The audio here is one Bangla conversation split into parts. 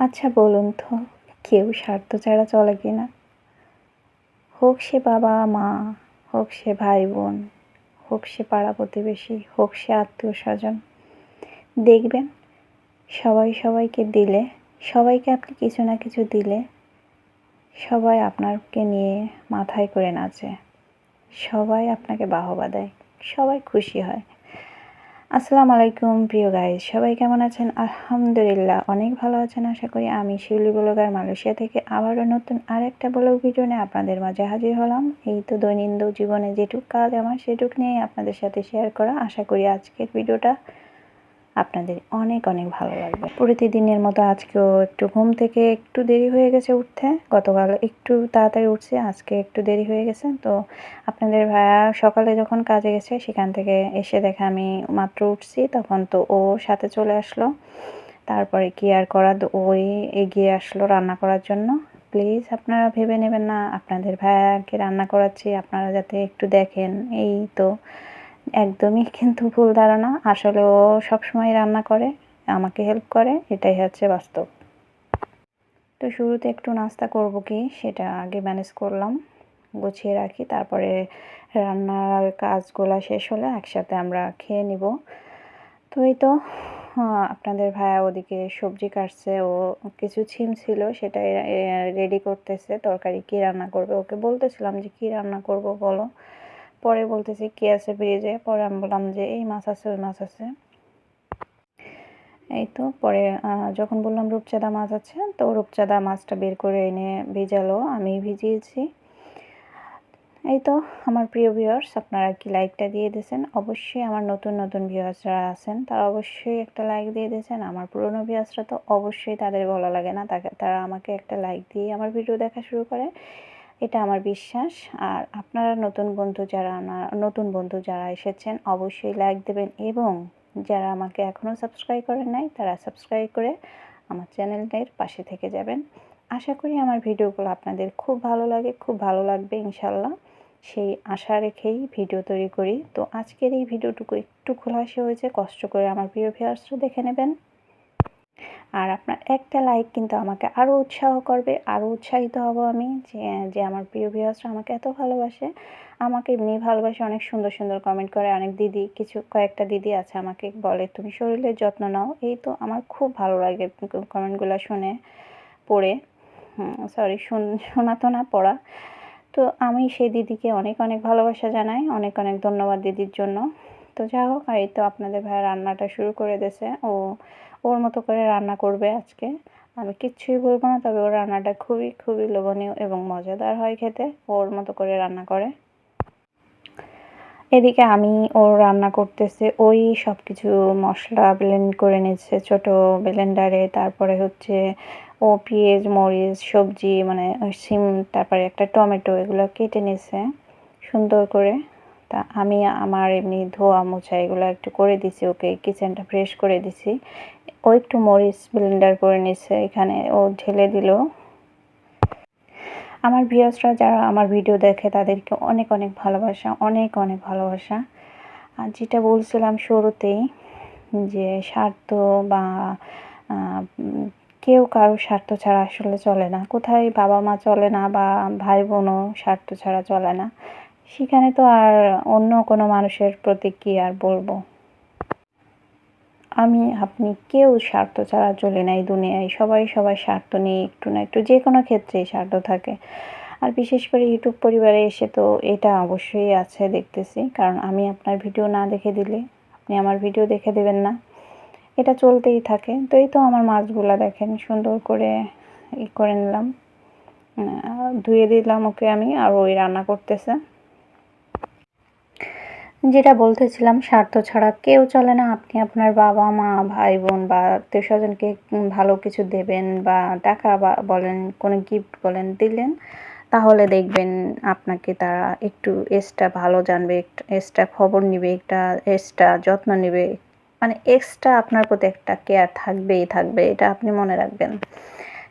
আচ্ছা বলুন তো, কেউ স্বার্থ ছাড়া চলে কি না? হোক সে বাবা, মা, হোক সে ভাই, বোন, হোক সে পাড়া প্রতিবেশী, হোক সে আত্মীয় স্বজন। দেখবেন, সবাই সবাইকে দিলে, সবাইকে আপনি কিছু না কিছু দিলে, সবাই আপনাকে নিয়ে মাথায় করে নাচে। সবাই আপনাকে বাহবা দেয়, সবাই খুশি হয়। আসসালামু আলাইকুম, প্রিয় গাইজ সবাই কেমন আছেন? আলহামদুলিল্লাহ, অনেক ভালো আছেন, আশা করি আমি শিউলি ব্লগার মালয়েশিয়া থেকে আবারও নতুন আরেকটা বলো ব্লগ ভিডিও নিয়ে আপনাদের মাঝে হাজির হলাম। এই তো দৈনন্দিন জীবনে যেটুক কাজ আমার, সেটুক নিয়ে আপনাদের সাথে শেয়ার করা। আশা করি আজকের ভিডিওটা আপনাদের অনেক অনেক ভালো লাগবে। প্রতিদিনের মতো আজকেও একটু ঘুম থেকে একটু দেরি হয়ে গেছে উঠতে। গতকাল একটু তাড়াতাড়ি উঠছে, আজকে একটু দেরি হয়ে গেছে। তো আপনাদের ভাইয়া সকালে যখন কাজে গেছে, সেখান থেকে এসে দেখে আমি মাত্র উঠছি। তখন তো ও সাথে চলে আসলো। তারপরে কি আর করা ওই এগিয়ে আসলো রান্না করার জন্য। প্লিজ আপনারা ভেবে নেবেন না, আপনাদের ভাইয়াকে রান্না করাচ্ছি, আপনারা যাতে একটু দেখেন। এই তো। একদমই কিন্তু ভুল ধারণা। আসলে ও সবসময় রান্না করে, আমাকে হেল্প করে, এটাই হচ্ছে বাস্তব। তো শুরুতে একটু নাস্তা করব কি, সেটা আগে ম্যানেজ করলাম, গুছিয়ে রাখি, তারপরে রান্নার কাজগুলো শেষ হলে একসাথে আমরা খেয়ে নিব। তো এই তো আপনাদের ভাইয়া ওদিকে সবজি কাটছে, ও কিছু ছিম ছিল সেটাই রেডি করতেছে, তরকারি কী রান্না করবে? ওকে বলতেছিলাম যে কী রান্না করব বলো? পরে বলতেছি, কি আছে ফ্রিজে পরে আমি বললাম যে, এই মাছ আছে, ওই মাছ আছে। এই তো, পরে যখন বললাম রূপচাঁদা মাছ আছে, তো রূপচাঁদা মাছটা বের করে এনে ভিজালো, আমি ভিজিয়েছি। এই তো, আমার প্রিয় ভিউয়ার্স আপনারা কি লাইকটা দিয়ে দিয়েছেন? অবশ্যই আমার নতুন নতুন ভিউয়ার্সরা আছেন, তারা অবশ্যই একটা লাইক দিয়ে দিয়েছেন। আমার পুরনো ভিউয়ার্সরা তো অবশ্যই তাদের ভালো লাগে না, তাকে, তারা আমাকে একটা লাইক দিয়ে আমার ভিডিও দেখা শুরু করে। এটা আমার বিশ্বাস। আর আপনারা নতুন বন্ধু যারা নতুন বন্ধু যারা এসেছেন, অবশ্যই লাইক দেবেন এবং যারা আমাকে এখনও সাবস্ক্রাইব করেন নাই, তারা সাবস্ক্রাইব করে আমার চ্যানেলটার পাশে থেকে যাবেন। আশা করি আমার ভিডিওগুলো আপনাদের খুব ভালো লাগে, খুব ভালো লাগবে ইনশাল্লাহ সেই আশা রেখেই ভিডিও তৈরি করি। তো আজকের এই ভিডিওটুকু একটু খোলাসে হয়েছে, কষ্ট করে আমার প্রিয় ভিউয়ার্সরা দেখে নেবেন। আর আপনার একটা লাইক কিন্তু আমাকে আরও উৎসাহ করবে আরও উৎসাহিত হব আমি যে যে আমার প্রিয় ভিউয়ার্সরা আমাকে এত ভালোবাসে। আমাকে এমনি ভালোবাসে, অনেক সুন্দর সুন্দর কমেন্ট করে, অনেক দিদি, কিছু কয়েকটা দিদি আছে আমাকে বলে, তুমি শরীরের যত্ন নাও। এই তো আমার খুব ভালো লাগে কমেন্টগুলো শুনে, পড়ে। সরি শোনা তো না, পড়া। তো আমি সেই দিদিকে অনেক অনেক ভালোবাসা জানাই, অনেক অনেক ধন্যবাদ দিদির জন্য। তো যা হোক, এই তো আপনাদের ভাই রান্নাটা শুরু করে দিয়েছে। ও ওর মতো করে রান্না করবে আজকে। আমি কিচ্ছুই বলব না, তবে ওর রান্নাটা খুবই খুবই লোভনীয় এবং মজাদার হয় খেতে। ওর মতো করে রান্না করে। এদিকে আমি ওর রান্না করতেছে, ওই সব কিছু মশলা ব্লেন্ড করে নিচ্ছে ছোট ব্লেন্ডারে তারপরে হচ্ছে ও পেঁয়াজ, মরিচ, সবজি মানে সিম, তারপরে একটা টমেটো, এগুলো কেটে নিছে সুন্দর করে। তা আমি আমার এমনি ধোয়া মোছা এগুলো একটু করে দিছি, ওকে কিচেনটা ফ্রেশ করে দিছি। ও একটু মরিচ ব্লেন্ডার করে নিছে, এখানে ও ঢেলে দিল। আমার ভিউয়ার্সরা যারা আমার ভিডিও দেখে, তাদেরকে অনেক অনেক ভালোবাসা, অনেক অনেক ভালোবাসা। আর যেটা বলছিলাম শুরুতেই, যে স্বার্থ বা কেউ কারও স্বার্থ ছাড়া আসলে চলে না। কোথায় বাবা মা চলে না বা ভাই বোনও স্বার্থ ছাড়া চলে না। সেখানে তো আর অন্য কোনো মানুষের প্রতি কী আর বলব? আমি, আপনি কেউ স্বার্থ ছাড়া চলে না এই দুনিয়ায়। সবাই সবাই স্বার্থ নিয়ে একটু না একটু যে কোনো ক্ষেত্রেই স্বার্থ থাকে। আর বিশেষ করে ইউটিউব পরিবারে এসে তো এটা অবশ্যই আছে দেখতেছি। কারণ আমি আপনার ভিডিও না দেখে দিলে আপনি আমার ভিডিও দেখে দেবেন না। এটা চলতেই থাকে। তো এই তো আমার মাছগুলো দেখেন, সুন্দর করে ই করে নিলাম। ধুয়ে দিলাম ওকে আমি, আর ওই রান্না করতেছে। যেটা বলতেছিলাম, স্বার্থ ছাড়া কেউ চলে না। আপনি আপনার বাবা, মা, ভাই, বোন বা আত্মীয় স্বজনকে ভালো কিছু দেবেন বা টাকা বা বলেন, কোনো গিফট বলেন, দিলেন, তাহলে দেখবেন আপনাকে তারা একটু এক্সট্রা ভালো জানবে এক্সট্রা খবর নিবে, একটা এক্সট্রা যত্ন নেবে। মানে এক্সট্রা আপনার প্রতি একটা কেয়ার থাকবেই থাকবে, এটা আপনি মনে রাখবেন।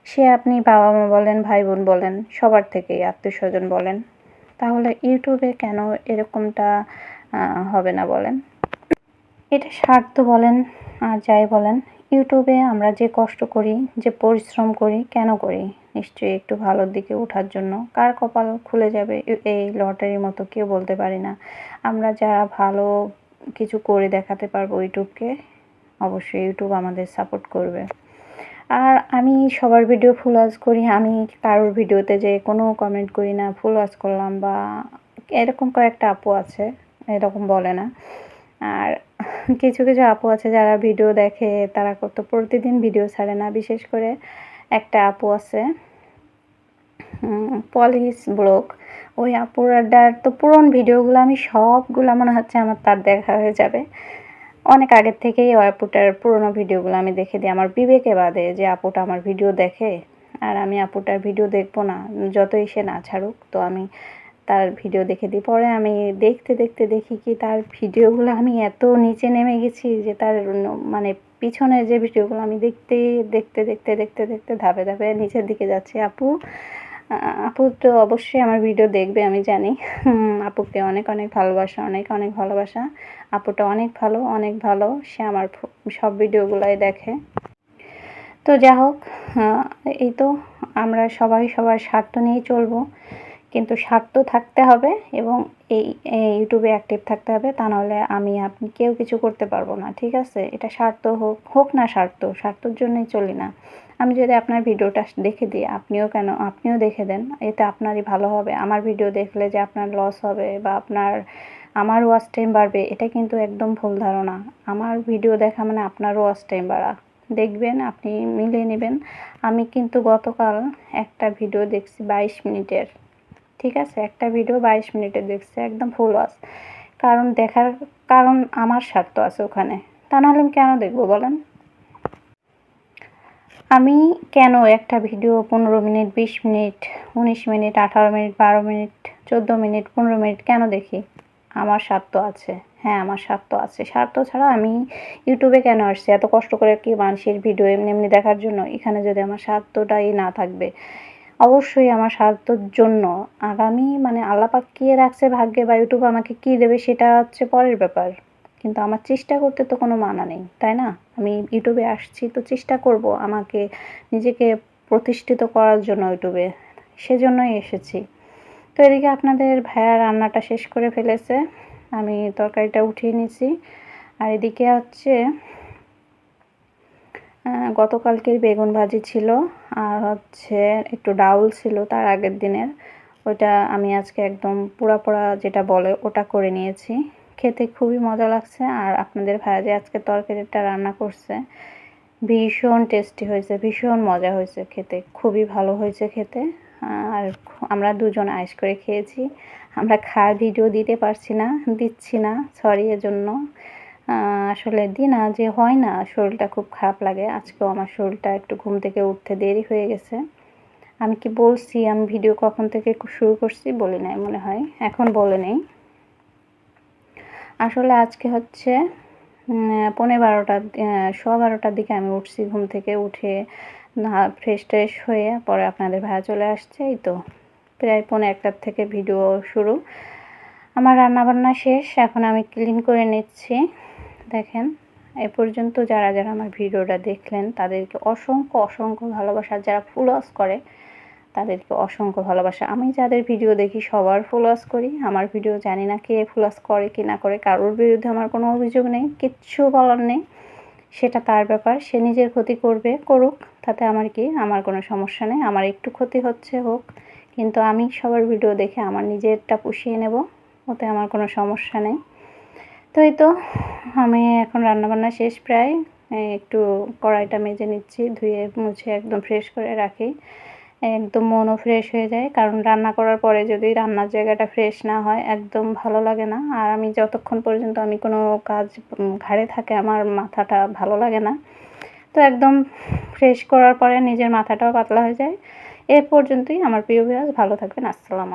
সে আপনি বাবা মা বলেন, ভাই, বোন বলেন, সবার থেকেই আত্মীয় স্বজন বলেন, তাহলে ইউটিউবে কেন এরকমটা হবে না বলেন। এটা স্বার্থ বলেন আর যাই বলেন, ইউটিউবে আমরা যে কষ্ট করি, যে পরিশ্রম করি, কেন করি? নিশ্চয়ই একটু ভালোর দিকে ওঠার জন্য। কার কপাল খুলে যাবে এই লটারির মতো কেউ বলতে পারি না। আমরা যারা ভালো কিছু করে দেখাতে পারব ইউটিউবকে, অবশ্যই ইউটিউব আমাদের সাপোর্ট করবে। আর আমি সবার ভিডিও ফুল ওয়াচ করি, আমি কারোর ভিডিওতে যে কোনো কমেন্ট করি না ফুল ওয়াচ করলাম বা এরকম কয়েকটা আপু আছে। এরকম বলে না। আর কিছু কিছু আপু আছে যারা ভিডিও দেখে, তারা কত প্রতিদিন ভিডিও ছাড়ে না। বিশেষ করে একটা আপু আছে পলিশ ব্লগ। ওই আপুরাডার তো পুরন ভিডিওগুলো, আমি সবগুলো মনে হচ্ছে আমার তার দেখা হয়ে যাবে। অনেক আগের থেকেই ওই আপুটার পুরোনো ভিডিওগুলো আমি দেখে দিই। আমার বিবেকে বাদে যে আপুটা আমার ভিডিও দেখে, আর আমি আপুটার ভিডিও দেখব না। যতই সে না ছাড়ুক, তো আমি তার ভিডিও দেখে দিই। পরে আমি দেখতে দেখতে দেখি কি তার ভিডিওগুলো আমি এত নিচে নেমে গেছি যে তার মানে পিছনের যে ভিডিওগুলো আমি দেখতে দেখতে দেখতে দেখতে দেখতে ধাপে ধাপে নিচের দিকে যাচ্ছি। আপু আপু তো অবশ্যই আমার ভিডিও দেখবে, আমি জানি। আপুকে অনেক অনেক ভালোবাসা, অনেক অনেক ভালোবাসা। আপুটা অনেক ভালো অনেক ভালো। সে আমার সব ভিডিওগুলাই দেখে। তো যা হোক এই তো আমরা সবাই সবার স্বার্থ নিয়েই চলবো। কিন্তু স্বার্থ থাকতে হবে এবং এই ইউটিউবে অ্যাক্টিভ থাকতে হবে, তা নাহলে আমি আপনি কেউ কিছু করতে পারব না, ঠিক আছে? এটা স্বার্থ হোক হোক না স্বার্থ স্বার্থর জন্যই চলি না। আমি যদি আপনার ভিডিওটা দেখে দিই, আপনিও কেন, আপনিও দেখে দেন, এতে আপনারই ভালো হবে। আমার ভিডিও দেখলে যে আপনার লস হবে বা আপনার, আমার ওয়াচ টাইম বাড়বে, এটা কিন্তু একদম ভুল ধারণা। আমার ভিডিও দেখা মানে আপনার ওয়াচ টাইম বাড়া। দেখবেন, আপনি মিলিয়ে নেবেন। আমি কিন্তু গতকাল একটা ভিডিও দেখছি বাইশ মিনিটের। ঠিক আছে? একটা ভিডিও বাইশ মিনিটের দেখছি, একদম ফুল ওয়াচ কারণ দেখার, কারণ আমার স্বার্থ আছে ওখানে। তা নাহলে আমি কেন দেখব বলেন? আমি কেন একটা ভিডিও পনেরো মিনিট, বিশ মিনিট, উনিশ মিনিট, আঠারো মিনিট, বারো মিনিট, চোদ্দ মিনিট, পনেরো মিনিট কেন দেখি? আমার স্বার্থ আছে। হ্যাঁ আমার স্বার্থ আছে। স্বার্থ ছাড়া আমি ইউটিউবে কেন আসছি? এত কষ্ট করে কি মানুষের ভিডিও এমনি এমনি দেখার জন্য? এখানে যদি আমার স্বার্থটাই না থাকবে অবশ্যই আমার স্বার্থর জন্য। আগামী মানে আল্লাপাক কে রাখছে ভাগ্যে বা ইউটিউব আমাকে কী দেবে সেটা হচ্ছে পরের ব্যাপার। কিন্তু আমার চেষ্টা করতে তো কোনো মানা নেই, তাই না? আমি ইউটিউবে আসছি তো চেষ্টা করব আমাকে নিজেকে প্রতিষ্ঠিত করার জন্য ইউটিউবে। সেজন্যই এসেছি। তো এদিকে আপনাদের ভাইয়া রান্নাটা শেষ করে ফেলেছে। আমি তরকারিটা উঠিয়ে নিছি। আর এদিকে হচ্ছে গতকালকের বেগুন ভাজি ছিল। আর হচ্ছে একটু ডাউল ছিল তার আগের দিনের। ওইটা আমি আজকে একদম পোড়া পোড়া যেটা বলে ওটা করে নিয়েছি। খেতে খুবই মজা লাগছে আর আপনাদের ভাইয়া যে আজকে তরকারিটা রান্না করছে, ভীষণ টেস্টি হয়েছে, ভীষণ মজা হয়েছে খেতে, খুবই ভালো হয়েছে খেতে। আর আমরা দুজন আয়েস করে খেয়েছি। আমরা খাওয়ার ভিডিও দিতে পারছি না, দিচ্ছি না সরি এজন্য। আসলে দিনা যে হয় না, শরীরটা খুব খারাপ লাগে। আজকেও আমার শরীরটা একটু ঘুম থেকে উঠতে দেরি হয়ে গেছে। আমি কি বলছি, আমি ভিডিও কখন থেকে শুরু করছি বলি নাই মনে হয়। এখন বলে নেই। আসলে আজকে হচ্ছে পৌনে বারোটার সোয়া বারোটার দিকে আমি উঠছি ঘুম থেকে উঠে ফ্রেশ ট্রেশ হয়ে পরে আপনাদের ভাইয়া চলে আসছে। এই তো, প্রায় পৌনে একটার থেকে ভিডিও শুরু। আমার রান্নাবান্না শেষ, এখন আমি ক্লিন করে নিচ্ছি। দেখেন, এ পর্যন্ত যারা যারা আমার ভিডিওটা দেখলেন, তাদেরকে অসংখ্য অসংখ্য ভালোবাসা। যারা ফুল করে, তাদেরকে অসংখ্য ভালোবাসা। আমি যাদের ভিডিও দেখি, সবার ফলোয়াস করি। আমার ভিডিও জানি না কে ফলোয়াস করে, কি না করে। কারোর বিরুদ্ধে আমার কোনো অভিযোগ নেই, কিচ্ছু বলার নেই। সেটা তার ব্যাপার, সে নিজের ক্ষতি করবে, করুক। তাতে আমার কি, আমার কোনো সমস্যা নেই। আমার একটু ক্ষতি হচ্ছে, হোক। কিন্তু আমি সবার ভিডিও দেখে, আমার নিজেরটা পুষিয়ে নেব। ওতে আমার কোনো সমস্যা নেই। তো এই তো, আমি এখন রান্নাবান্না শেষ প্রায়। একটু কড়াইটা মেজে নিচ্ছি, ধুয়ে মুছে একদম ফ্রেশ করে রাখি। একদম মনও ফ্রেশ হয়ে যায়, কারণ রান্না করার পরে যদি রান্নার জায়গাটা ফ্রেশ না হয়, একদম ভালো লাগে না। আর আমি যতক্ষণ পর্যন্ত আমি কোনো কাজ ঘাড়ে থাকে, আমার মাথাটা ভালো লাগে না। তো একদম ফ্রেশ করার পরে নিজের মাথাটাও পাতলা হয়ে যায়। এ পর্যন্তই, আমার প্রিয় ভিউয়ার্স, ভালো থাকবেন, আসসালাম